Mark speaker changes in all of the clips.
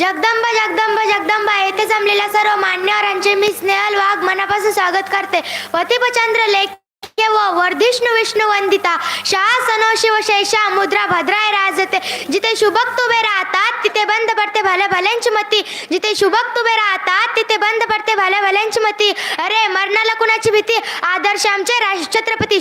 Speaker 1: जगदंबा जगदंबा जगदंबा येथे जमलेल्या सर्व मान्यवरांचे मी स्नेहल वाघ मनापासून स्वागत करते. वतिपचंद्र लेख वर्धिष्णु विष्णु वंदिता शासनो शिवशेषा मुद्रा भद्राय राजते जिथे शुभक तुबे राहतात तिथे बंद पडते भल्या भल्यांची मती जिथे शुभक तुबे राहतात तिथे बंद पडते भल्या भल्यांची मती अरे मरणाला कुणाची भीती आदर्श आमचे राज छत्रपती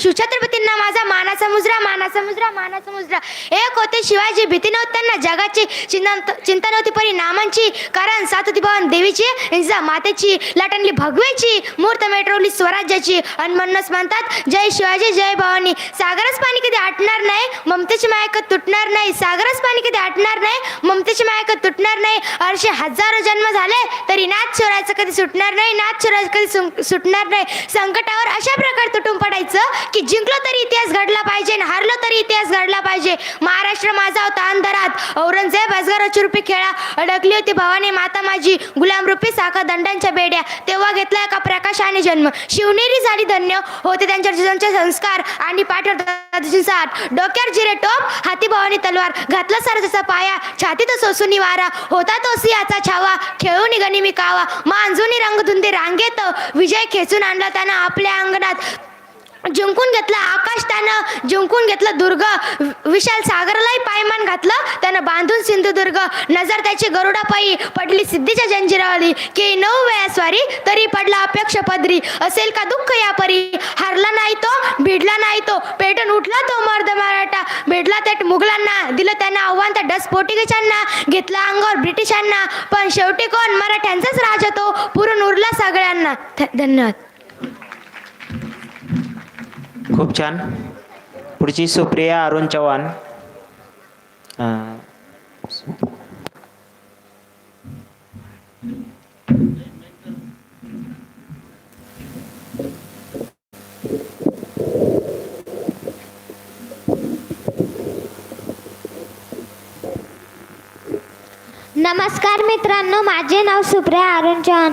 Speaker 1: माझा मानाचा मुजरा मानाचा मुजरा मानाचा मुजरा एक होते शिवाजी भीती नव्हत्यांना जगाची चिंता चिंता नव्हती परी नामांची कारण सात होती भवन देवीची मातेची लाटणली भगवेची मूर्त मेट्रोवली स्वराज्याची आणि म्हणूनच म्हणतात जय शिवाजी जय भवानी. सागरच पाणी कधी आटणार नाही ममतेची मायकत तुटणार नाही. सागरच पाणी कधी आटणार नाही ममतेची मायकत तुटणार नाही. असे हजारो जन्म झाले तरी नाथ चोरायचं कधी सुटणार नाही नाथ चोरायचं कधी सुटणार नाही. संकटावर अशा प्रकारे तुटून पडायचं की जिंकलो तरी इतिहास घडला पाहिजे आणि हारलो तरी इतिहास घडला पाहिजे. महाराष्ट्र माझा होता अंधारात. औरंगजेब अजगर चुरपी खेळा अडकली होती भवानी माता माझी. गुलामरूपी साखा दंडांच्या बेड्या. तेव्हा घेतला एका प्रकाशाने जन्म. शिवनेरी झाली धन्य. होते त्यांच्या संस्कार आणि पाठवतात साठ डोक्यावर जिरे टोप हाती भवानी तलवार घातला सरजाचा पाया छातीत सोसूनी वारा होता तो सियाचा छावा खेळून गणी मी कावा मांजुनी रंगधुंदी रांगेत विजय खेचून आणला त्यांना आपल्या अंगणात. जिंकून घेतला आकाश त्यानं जिंकून घेतलं दुर्ग. विशाल सागरालाही पायमान घातलं. त्यानं बांधून सिंधुदुर्ग. नजर त्याची गरुडापायी पडली सिद्धीच्या जंजिरावली. की नऊ वेळा स्वारी तरी पडला अपेक्ष पदरी. असेल का दुःख या परी हरला नाही तो भिडला नाही तो. पेटून उठला तो मर्द मराठा. भेटला त्या मुघलांना. दिलं त्यांना आव्हान त्या डस पोर्टुगीजांना घेतला अंगावर ब्रिटिशांना. पण शेवटी कोण? मराठ्यांचाच राज तो पुरून उरला सगळ्यांना. धन्यवाद.
Speaker 2: खूप छान. पुढची सुप्रिया अरुण चव्हाण.
Speaker 3: नमस्कार मित्रांनो माझे नाव सुप्रिया अरुण चव्हाण.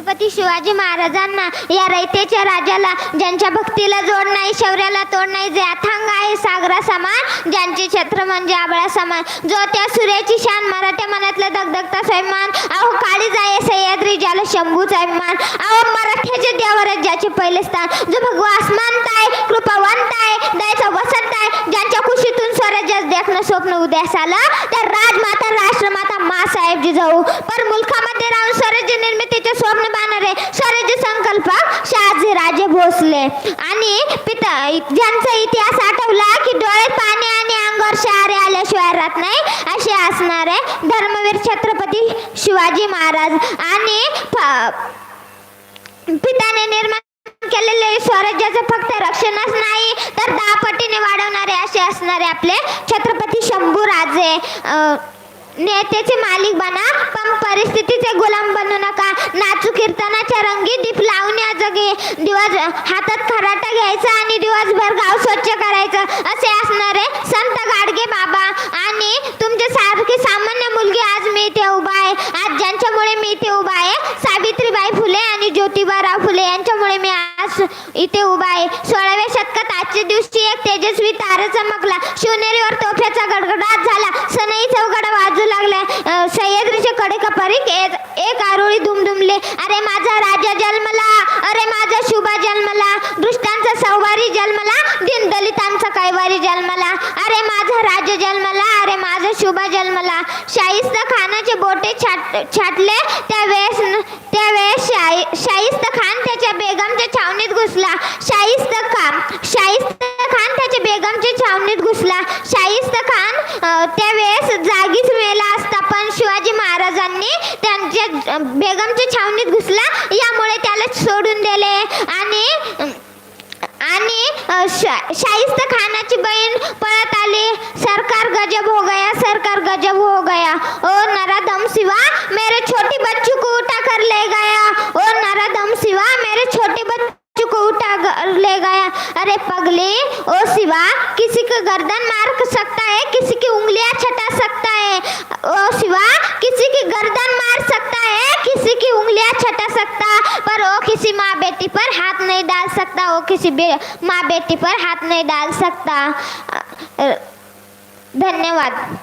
Speaker 3: छत्रपती शिवाजी महाराजांना या रयतेच्या राजाला ज्यांच्या भक्तीला जोड नाही शौर्याला तोड नाही जे अथांग आहे सागरा समान ज्यांचे छत्र म्हणजे आबळा समान. जो त्या सूर्याची शान मराठ्या मनातला दगदगता सैमान. अहो काळी जाय सह्याद्री ज्याला शंभूचा अभिमान अहो मराठ्याच्या देवर ज्याचे पहिले स्थान. जो भगवा आसमांत आहे कृपावंत आहे दयाचा वसंत आहे ज्यांच्या खुशीतून स्वराज्यास देखणं स्वप्न उद्यास आलं तर राजमाता राष्ट्रमाता मासाहेब जिजाऊ पर मुलखामध्ये राहून स्वराज्य स्वप्न पाहणारे स्वराज्य संकल्पक शहाजी राजे भोसले. आणि पिता ज्यांचा इतिहास आठवला की डोळ्यात पाणी आणि अंगावर शहरे आल्याशिवाय राहत नाही असे असणारे धर्मवीर छत्रपती शिवाजी महाराज आणि पिताने निर्माण केलेले स्वराज्याचं फक्त रक्षणच नाही तर दहा पटीने वाढवणारे असे असणारे आपले छत्रपती शंभू राजे नेत्याचे मालिक दिवस हातात खराटा घ्यायचा आणि दिवसभर गाव स्वच्छ करायचं. असे असणारे संत गाडगे बाबा आणि तुमच्या सारखी सामान्य मुलगी आज मी इथे उभा आहे. आज ज्यांच्यामुळे मी इथे उभा आहे सावित्रीबाई फुले आणि ज्योतिबाराव फुले यांच्यामुळे मी आज इथे उभा आहे. सोळाव्या शतकात आजच्या दिवशी एक तेजस्वी तारा चमकला. शिवनेरीवर तोफ्याचा गडगडाट झाला. सनई चौघडा वाजू लागला. सह्याद्रीचे कडे कपारी एक आरोळी दुमदुमले. अरे माझा राज जन्मला अरे माझा शुभा जन्मला दृष्टांचा सौवारी जन्मला दिन दलितांचा कैवारी जन्मला. अरे माझा राज्य जन्मला अरे माझा शुभा जन्मला. शाहिस्त खानाचे बोटे छाट छाटले त्यावेळेस त्यावेळेस शाही शाहिस्त खान त्याच्या बेगमच्या छावणीत घुसला. शाहिस्त खान शाहिस्त खान त्याच्या बेगमच्या छावणीत घुसला. शाहिस्त खान त्यावेळेस जागीच मेला असता पण शिवाजी महाराजांनी त्यांच्या बेगमच्या छावणीत घुसला. यामुळे त्याला सोडून दिले. आणि आणि शा- शाहिस्त खानाची बहीण पळत आली. सरकार गजब हो गया, सरकार गजब हो गया. ओ नराधम शिवा मेरे छोटी बच्चू को उठा कर ले गया. ओ नराधम शिवा मेरे छोटे बच्चू को उठा कर ले गया. अरे पगले, ओ शिवा किसी का गर्दन मार सकता है, किसी की उंगलियाँ छटा सकता है. ओ शिवा किसी की गर्दन मार सकता है, किसी की उंगलियाँ छटा सकता. पर वो किसी माँ बेटी पर हाथ नहीं डाल सकता वो किसी बे, माँ बेटी पर हाथ नहीं डाल सकता। धन्यवाद।